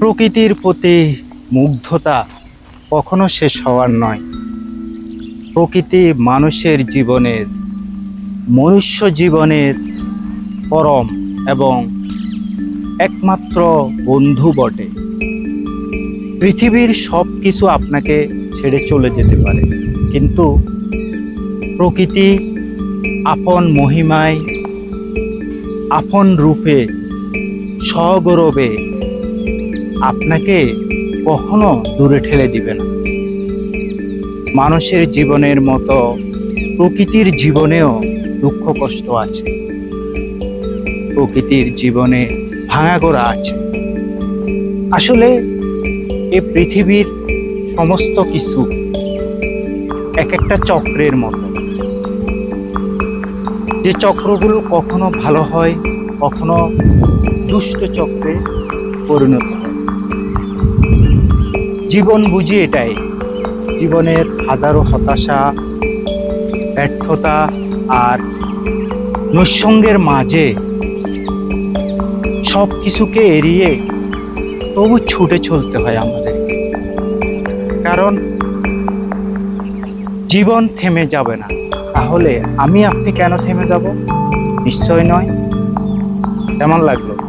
প্রকৃতির প্রতি মুগ্ধতা কখনো শেষ হওয়ার নয়। প্রকৃতি মানুষের জীবনের, মনুষ্য জীবনের পরম এবং একমাত্র বন্ধু বটে। পৃথিবীর সব কিছু আপনাকে ছেড়ে চলে যেতে পারে, কিন্তু প্রকৃতি আপন মহিমায়, আপন রূপে সগৌরবে আপনাকে কখনো দূরে ঠেলে দিবে না। মানুষের জীবনের মতো প্রকৃতির জীবনেও দুঃখ কষ্ট আছে। প্রকৃতির জীবনে ভাঙাগোড়া আছে। আসলে এ পৃথিবীর সমস্ত কিছু এক একটা চক্রের মতো। যে চক্রগুলো কখনো ভালো হয়, কখনো দুষ্ট চক্রে পরিণত হয়। জীবন বুঝি এটাই। জীবনের হাজারো হতাশা, ব্যর্থতা আর নৈসঙ্গের মাঝে সব কিছুকে এড়িয়ে তবু ছুটে চলতে হয় আমাদের কারণ জীবন থেমে যাবে না। তাহলে আমি আপনি কেন থেমে যাব? নিশ্চয় নয়। কেমন লাগল?